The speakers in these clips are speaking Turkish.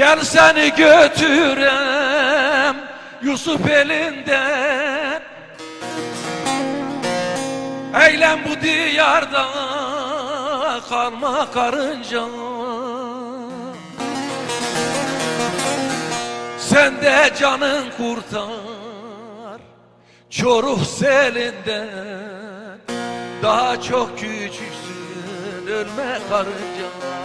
Gel seni götürem Yusuf elinden. Eylem bu diyarda kalma karınca. Sen de canın kurtar Çoruh selinden. Daha çok küçüksün ölme karınca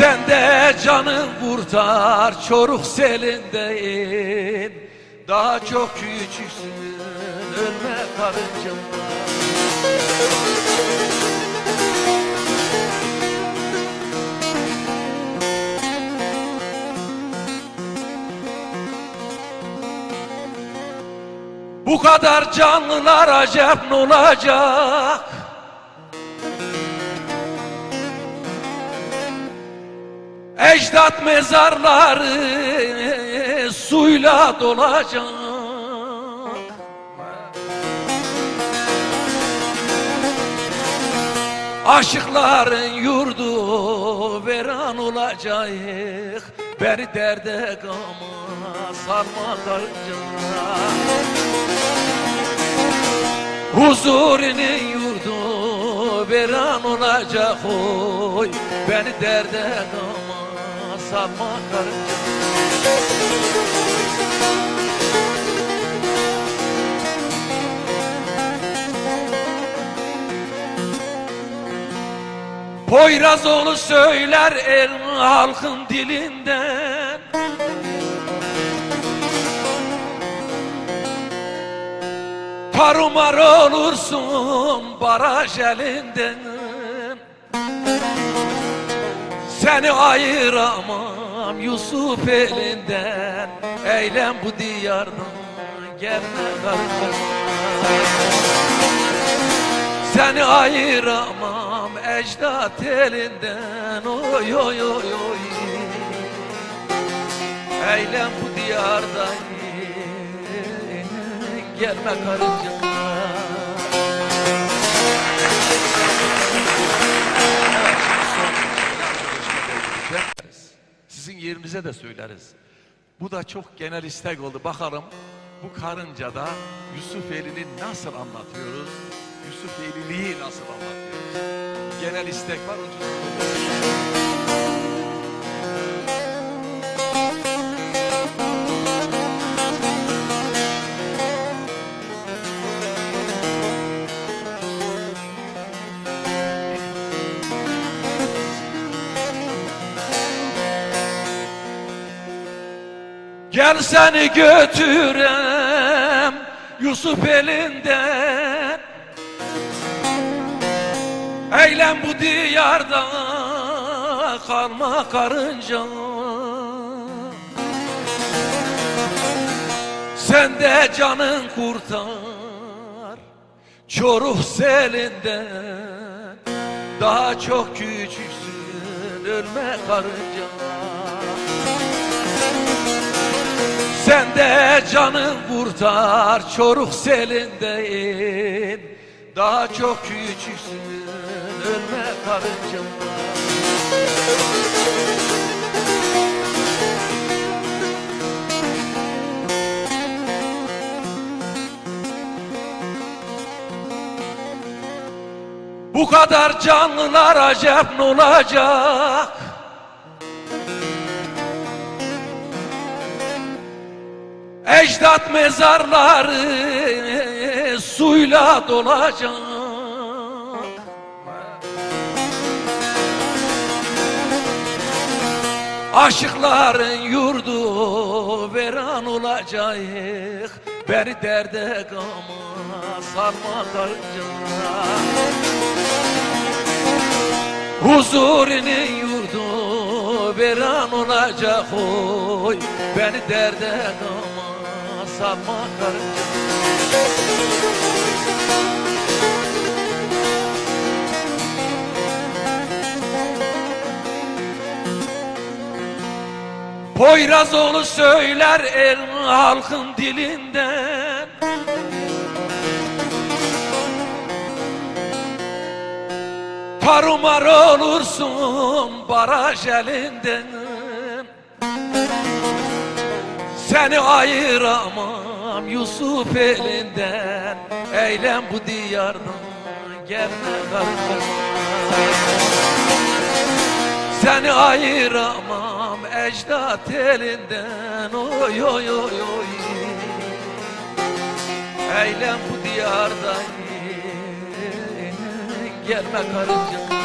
Sen de canın kurtar Çoruh selinden Daha çok küçüksün ölme karınca Bu kadar canlılar acep ne olacak? Ecdat mezarları suyla dolacak. Aşıkların yurdu veran olacak. Beni derde gama sarma karınca. Huzurinin yurdu veran olacak. Oy Beni derde gama sarma karınca Poyrazoğlu söyler el halkın dilinden. Tarumar olursun baraj elinden Seni ayıramam Yusuf elinden. Eylem bu diyardan gelme kardeşim Seni ayıramam ecdat elinden. Oy oy oy oy. Eylem bu diyarda Gelme karınca Sizin yerinize de söyleriz. Bu da çok genel istek oldu. Bakalım bu karıncada Yusuf Eli'ni nasıl anlatıyoruz? Yusuf Eliliği nasıl anlatıyoruz? Genel istek var. onun Gel seni götürem Yusuf elinden. Eylem bu diyarda kalma karınca. Sen de canın kurtar Çoruh selinden. Daha çok küçüksün ölme karınca Sen de canın kurtar Çoruh selinden Daha çok küçüksün ölme karıncam Bu kadar canlılar acep ne olacak? Ecdat mezarları suyla dolacak. Aşıkların yurdu veran olacak. Beni derde gama sarma karınca Huzurinin yurdu veran olacak. Oy Beni derde gama sarma karınca Poyrazoğlu söyler el halkın dilinden. Tarumar olursun baraj elinden Seni ayıramam Yusuf elinden. Eylem bu diyardan gelme kardeşim Seni ayıramam ecdat elinden. Oy oy oy oy. Eylem bu diyarda Gelme karıcığım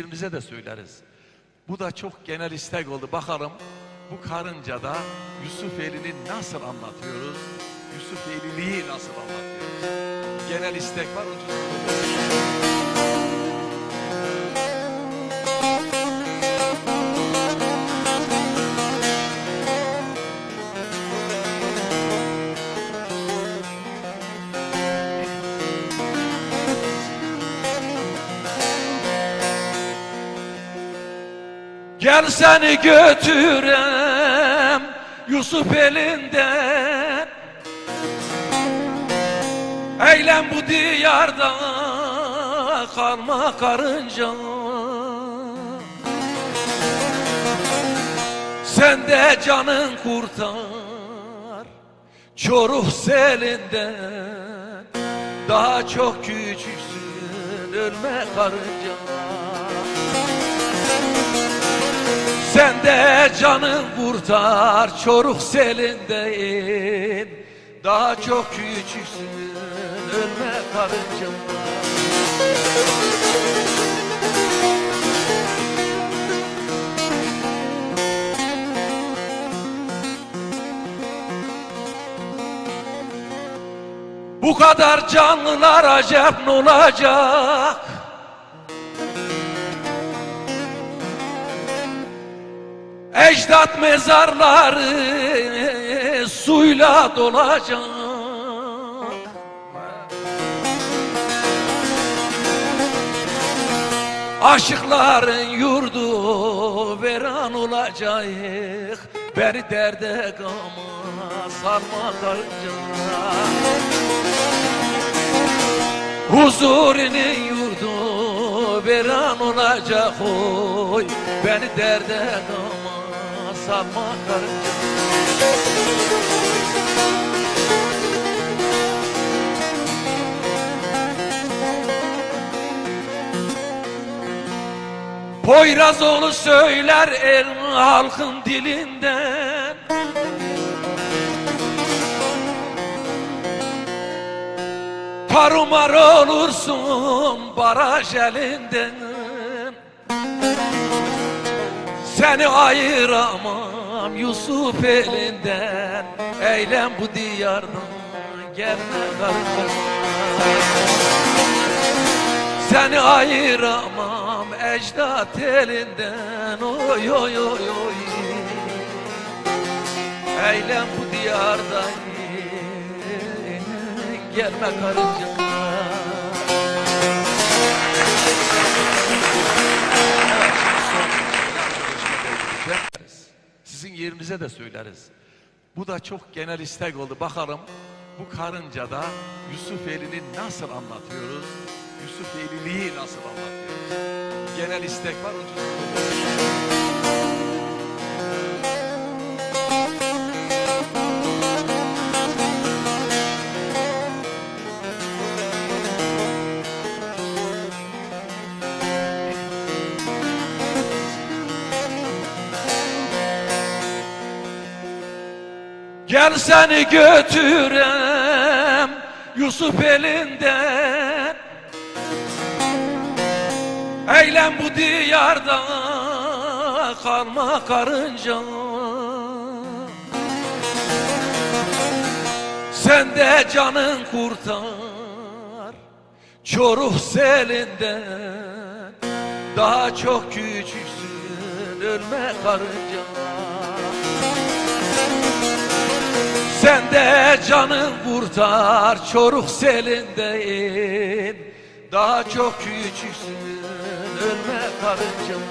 Sizin yerinize de söyleriz. Bu da çok genel istek oldu. Bakalım bu karıncada Yusuf Eli'ni nasıl anlatıyoruz? Yusuf Eliliği nasıl anlatıyoruz? Genel istek var. onun Gel seni götürem Yusuf elinden Eylem bu diyarda kalma karınca. Sen de canın kurtar Çoruh selinden Daha çok küçüksün ölme karınca Sen de canın kurtar çoruk selinden Daha çok küçüksün ölme karıncam Bu kadar canlılar acep ne olacak Ecdat mezarları suyla dolacak. Aşıkların yurdu veran olacak. Beni derde gama sarma karıncana Huzurinin yurdu veran olacak. Oy Beni derde gama sarma karıncana Poyrazoğlu söyler el halkın dilinden. Tarumar olursun baraj elinden Seni ayıramam Yusuf elinden. Eylem bu diyardan gelme kardeşim Seni ayıramam ecdat elinden. Oy oy oy oy. Eylem bu diyarda Gelme karıcığım Sizin yerinize de söyleriz. Bu da çok genel istek oldu. Bakalım bu karıncada Yusuf Eli'ni nasıl anlatıyoruz? Yusuf Eliliği nasıl anlatıyoruz? Genel istek var. onun Gel seni götürem Yusuf elinden. Eylem bu diyarda kalma karınca. Sen de canın kurtar Çoruh selinden. Daha çok küçüksün ölme karınca elinde canım kurtar Çoruk selindeyim. Daha çok küçüksün Ölme karıncım